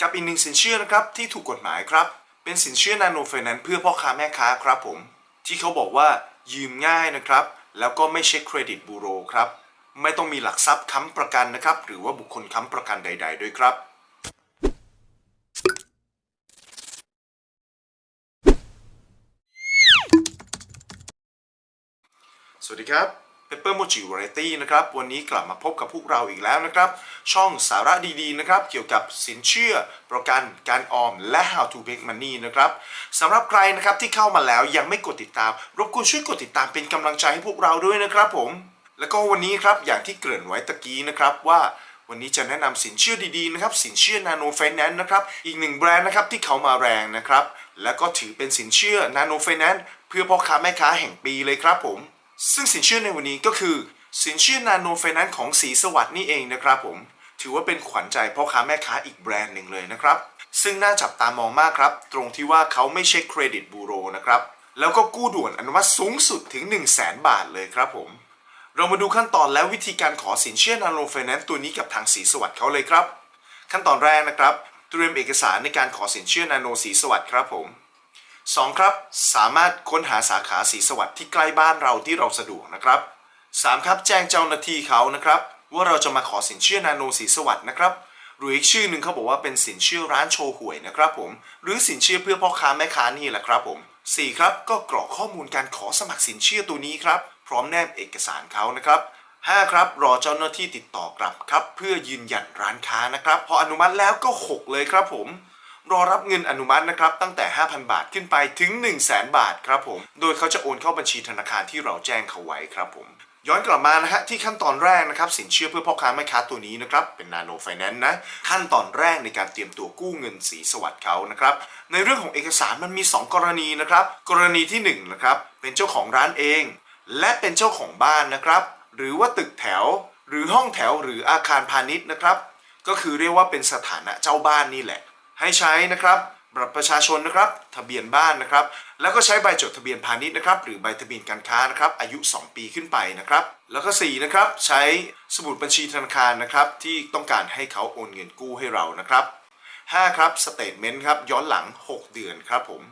กับอีกหนึ่งสินเชื่อนะครับที่ถูกกฎหมายครับ เป็นสินเชื่อนาโนไฟแนนซ์เพื่อพ่อค้าแม่ค้าครับผม ที่เขาบอกว่ายืมง่ายนะครับ แล้วก็ไม่เช็คเครดิตบูโรครับ ไม่ต้องมีหลักทรัพย์ค้ำประกันนะครับ หรือว่าบุคคลค้ำประกันใด ๆ ด้วยครับสวัสดีครับ Pepper Mochi Variety นะครับวันนี้กลับมาพบกับพวกเราอีกแล้วนะครับ ช่องสาระดีๆนะครับเกี่ยวกับสินเชื่อ ประกันการออม และ How to make money นะครับสำหรับใครนะครับที่เข้ามาแล้วยังไม่กดติดตาม รบกวนช่วยกดติดตามเป็นกำลังใจให้พวกเราด้วยนะครับผม แล้วก็วันนี้ครับอย่างที่เกริ่นไว้ตะกี้นะครับว่าวันนี้จะแนะนำสินเชื่อดีๆนะครับสินเชื่อ Nano Finance นะครับอีกหนึ่งแบรนด์นะครับที่เขามาแรงนะครับแล้วก็ถือเป็นสินเชื่อ Nano Finance เพื่อพ่อค้าแม่ค้าแห่งปีเลยครับผม ซึ่งสินเชื่อในวันนี้ก็คือ สินเชื่อ Nano Finance ของสีสวัสด์นี่เองนะครับผม ถือว่าเป็นขวัญใจพ่อค้าแม่ค้าอีกแบรนด์หนึ่งเลยนะครับ ซึ่งน่าจับตามองมากครับ ตรงที่ว่าเขาไม่เช็คเครดิตบูโรนะครับ แล้วก็กู้ด่วนอนุมัติสูงสุดถึง 1 0 0 0 0แบาทเลยครับผม เรามาดูขั้นตอนและวิธีการขอสินเชื่อ Nano Finance ตัวนี้กับทางสีสวัสด์เขาเลยครับ ขั้นตอนแรกนะครับเตรียมเอกสารในการขอสินเชื่อ Nano สีสวัสด์ครับผม 2. ครับ สามารถค้นหาสาขาสีสวัสดิ์ที่ใกล้บ้านเราที่เราสะดวกนะครับ 3. ครับ แจ้งเจ้าหน้าที่เขานะครับ ว่าเราจะมาขอสินเชื่อนาโนสีสวัสดิ์นะครับ หรืออีกชื่อหนึ่งเขาบอกว่าเป็นสินเชื่อร้านโชว์หวยนะครับผม หรือสินเชื่อเพื่อพ่อค้าแม่ค้านี่แหละครับผม 4. ครับ ก็กรอกข้อมูลการขอสมัครสินเชื่อตัวนี้ครับ พร้อมแนบเอกสารเขานะครับ 5. ครับ รอเจ้าหน้าที่ติดต่อกลับครับ เพื่อยืนยันร้านค้านะครับ พออนุมัติแล้วก็ 6 เลยครับผม รอรับเงินอนุมัตินะครับตั้งแต่ 5,000 บาทขึ้นไปถึง 1 0 0 0 0แบาทครับผม โดยเขาจะโอนเข้าบัญชีธนาคารที่เราแจ้งเขาไว้ครับผม ย้อนกลับมานะฮะที่ขั้นตอนแรกนะครับสินเชื่อเพื่อพ่อค้าแม่ค้าตัวนี้นะครับเป็นนาโนไฟแนนซ์นะขั้นตอนแรกในการเตรียมตัวกู้เงินสีสวัสด์เขานะครับในเรื่องของเอกสารมันมี 2 กรณีนะครับกรณีที่1นะครับเป็นเจ้าของร้านเอง และเป็นเจ้าของบ้านนะครับหรือว่าตึกแถว หรือห้องแถวหรืออาคารพาณิชย์นะครับก็คือเรียกว่าเป็นสถานะเจ้าบ้านนี่แหละ ให้ใช้นะครับบัตรประชาชนนะครับทะเบียนบ้านนะครับ แล้วก็ใช้ใบจดทะเบียนพาณิชย์นะครับ หรือใบทะเบียนการค้านะครับ อายุ 2 ปีขึ้นไปนะครับ แล้วก็4นะครับใช้สมุดบัญชีธนาคารนะครับที่ต้องการให้เขาโอนเงินกู้ให้เรานะครับ5ครับสเตทเมนต์ครับย้อนหลัง 6 เดือนครับผม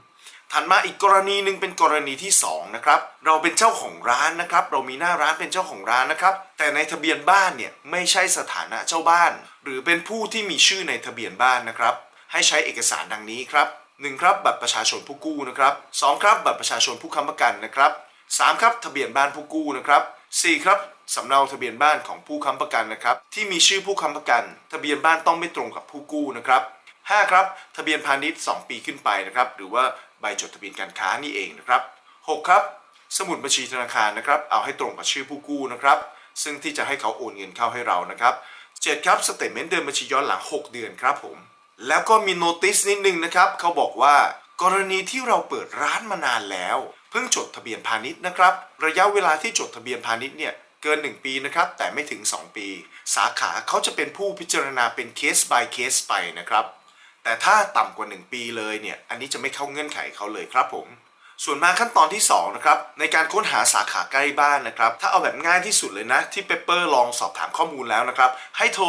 ถัดมาอีกกรณีหนึ่งเป็นกรณีที่2นะครับเราเป็นเจ้าของร้านนะครับ เรามีหน้าร้านเป็นเจ้าของร้านนะครับ แต่ในทะเบียนบ้านเนี่ยไม่ใช่สถานะเจ้าบ้าน หรือเป็นผู้ที่มีชื่อในทะเบียนบ้านนะครับ ให้ใช้เอกสารดังนี้ครับ 1 ครับบัตรประชาชนผู้กู้นะครับ 2 ครับบัตรประชาชนผู้ค้ำประกันนะครับ 3 ครับทะเบียนบ้านผู้กู้นะครับ 4 ครับสำเนาทะเบียนบ้านของผู้ค้ำประกันนะครับ ที่มีชื่อผู้ค้ำประกัน ทะเบียนบ้านต้องไม่ตรงกับผู้กู้นะครับ 5 ครับทะเบียนพาณิชย์ 2 ปีขึ้นไปนะครับ หรือว่าใบจดทะเบียนการค้านี่เองนะครับ 6 ครับสมุดบัญชีธนาคารนะครับ เอาให้ตรงกับชื่อผู้กู้นะครับ ซึ่งที่จะให้เขาโอนเงินเข้าให้เรานะครับ 7 ครับสเตทเมนต์เดินบัญชีย้อนหลัง 6 เดือนครับผม แล้วก็มีโนติสนิดนึงนะครับเขาบอกว่ากรณีที่เราเปิดร้านมานานแล้ว เพิ่งจดทะเบียนพาณิชย์นะครับ ระยะเวลาที่จดทะเบียนพาณิชย์เนี่ยเกิน 1 ปีนะครับ แต่ไม่ถึง 2 ปี สาขาเขาจะเป็นผู้พิจารณาเป็นเคส by เคสไปนะครับ แต่ถ้าต่ำกว่า 1 ปีเลยเนี่ย อันนี้จะไม่เข้าเงื่อนไขเขาเลยครับผม ส่วนมาขั้นตอนที่ 2 นะครับ ในการค้นหาสาขาใกล้บ้านนะครับ ถ้าเอาแบบง่ายที่สุดเลยนะ ที่เปเปอร์ลองสอบถามข้อมูลแล้วนะครับ ให้โทร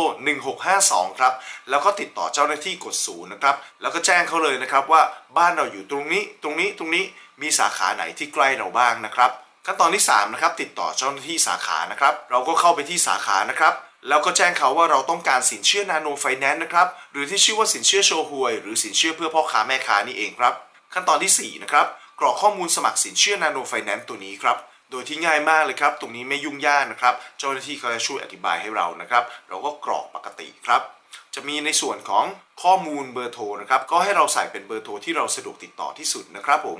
1652 ครับ แล้วก็ติดต่อเจ้าหน้าที่กดศูนย์นะครับ แล้วก็แจ้งเขาเลยนะครับว่าบ้านเราอยู่ตรงนี้ ตรงนี้ตรงนี้มีสาขาไหนที่ใกล้เราบ้างนะครับ ขั้นตอนที่ 3 นะครับ ติดต่อเจ้าหน้าที่สาขานะครับ เราก็เข้าไปที่สาขานะครับแล้วก็แจ้งเขาว่าเราต้องการสินเชื่อนาโนไฟแนนซ์นะครับ หรือที่ชื่อว่าสินเชื่อโชห่วย หรือสินเชื่อเพื่อพ่อค้าแม่ค้านี่เองครับ ขั้นตอนทีสี่4นะครับ กรอกข้อมูลสมัครสินเชื่อนาโนไฟแนนซ์ตัวนี้ครับโดยที่ง่ายมากเลยครับ ตรงนี้ไม่ยุ่งยากนะครับ เจ้าหน้าที่เขาจะช่วยอธิบายให้เรานะครับ เราก็กรอกปกติครับ จะมีในส่วนของข้อมูลเบอร์โทรนะครับ ก็ให้เราใส่เป็นเบอร์โทรที่เราสะดวกติดต่อที่สุดนะครับผม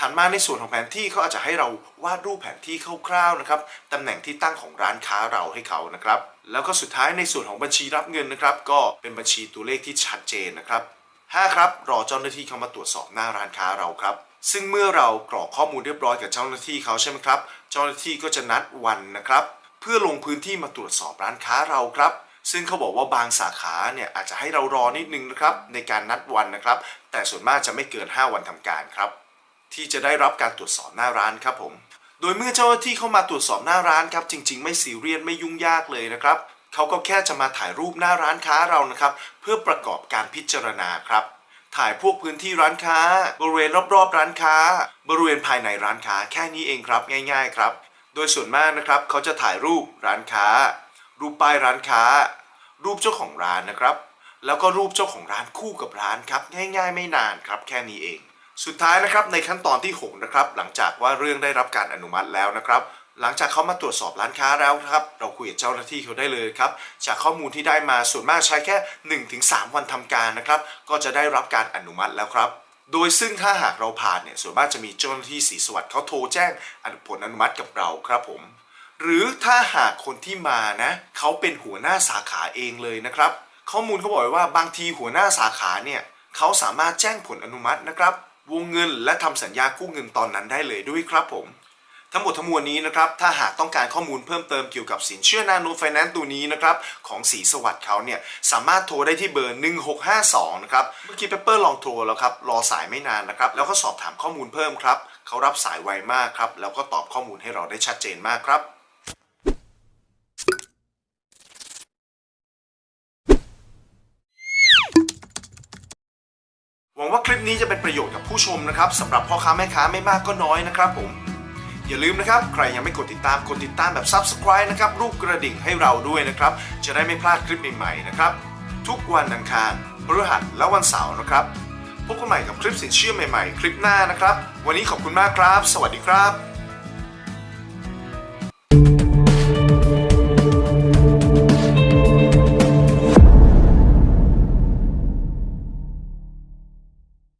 ถัดมาในส่วนของแผนที่เขาอาจจะให้เราวาดรูปแผนที่คร่าวๆนะครับตำแหน่งที่ตั้งของร้านค้าเราให้เขานะครับ แล้วก็สุดท้ายในส่วนของบัญชีรับเงินนะครับ ก็เป็นบัญชีตัวเลขที่ชัดเจนนะครับ5ครับ รอเจ้าหน้าที่เข้ามาตรวจสอบหน้าร้านค้าเราครับ ซึ่งเมื่อเรากรอกข้อมูลเรียบร้อยกับเจ้าหน้าที่เขาใช่ไหมครับ เจ้าหน้าที่ก็จะนัดวันนะครับ เพื่อลงพื้นที่มาตรวจสอบร้านค้าเราครับ ซึ่งเขาบอกว่าบางสาขาเนี่ยอาจจะให้เรารอนิดนึงนะครับในการนัดวันนะครับ แต่ส่วนมากจะไม่เกิน 5 วันทำการครับ ที่จะได้รับการตรวจสอบหน้าร้านครับผม โดยเมื่อเจ้าหน้าที่เข้ามาตรวจสอบหน้าร้านครับ จริง ๆ ไม่ซีเรียสไม่ยุ่งยากเลยนะครับเขาก็แค่จะมาถ่ายรูปหน้าร้านค้าเรานะครับ เพื่อประกอบการพิจารณาครับ ถ่ายพวกพื้นที่ร้านค้า บริเวณรอบๆ ร้านค้า บริเวณภายในร้านค้าแค่นี้เองครับง่าย ๆครับ โดยส่วนมากนะครับเขาจะถ่ายรูปร้านค้า รูปป้ายร้านค้า รูปเจ้าของร้านนะครับ แล้วก็รูปเจ้าของร้านคู่กับร้านครับง่ายๆ ไม่นานครับแค่นี้เอง สุดท้ายนะครับในขั้นตอนที่6นะครับหลังจากว่าเรื่องได้รับการอนุมัติแล้วนะครับ หลังจากเขามาตรวจสอบร้านค้าแล้วครับ เราคุยกับเจ้าหน้าที่เขาได้เลยครับ จากข้อมูลที่ได้มาส่วนมากใช้แค่ 1-3 วันทำการนะครับ ก็จะได้รับการอนุมัติแล้วครับ โดยซึ่งถ้าหากเราผ่านเนี่ยส่วนมากจะมีเจ้าหน้าที่สีสวัสดิ์เขาโทรแจ้งผลอนุมัติกับเราครับผม หรือถ้าหากคนที่มานะเขาเป็นหัวหน้าสาขาเองเลยนะครับ ข้อมูลเขาบอกไว้ว่าบางทีหัวหน้าสาขาเนี่ยเขาสามารถแจ้งผลอนุมัตินะครับวงเงินและทำสัญญากู้เงินตอนนั้นได้เลยด้วยครับผม ทั้งหมดทั้งมวลนี้นะครับถ้าหากต้องการข้อมูลเพิ่มเติมเกี่ยวกับสินเชื่อนาโนไฟแนนซ์ตัวนี้นะครับของสีสวัสดิ์เขาเนี่ยสามารถโทรได้ที่เบอร์ 1652 นะครับเมื่อกี้เปเปอร์ลองโทรแล้วครับรอสายไม่นานนะครับแล้วก็สอบถามข้อมูลเพิ่มครับเขารับสายไวมากครับแล้วก็ตอบข้อมูลให้เราได้ชัดเจนมากครับหวังว่าคลิปนี้จะเป็นประโยชน์กับผู้ชมนะครับสำหรับพ่อค้าแม่ค้าไม่มากก็น้อยนะครับผม อย่าลืมนะครับ ใครยังไม่กดติดตามกดติดตามแบบ Subscribe นะครับรูปกระดิ่งให้เราด้วยนะครับ จะได้ไม่พลาดคลิปใหม่ๆนะครับ ทุกวันอังคารพฤหัสและวันเสาร์นะครับพบกันใหม่กับคลิปสินเชื่อใหม่ๆ คลิปหน้านะครับ วันนี้ขอบคุณมากครับ สวัสดีครับ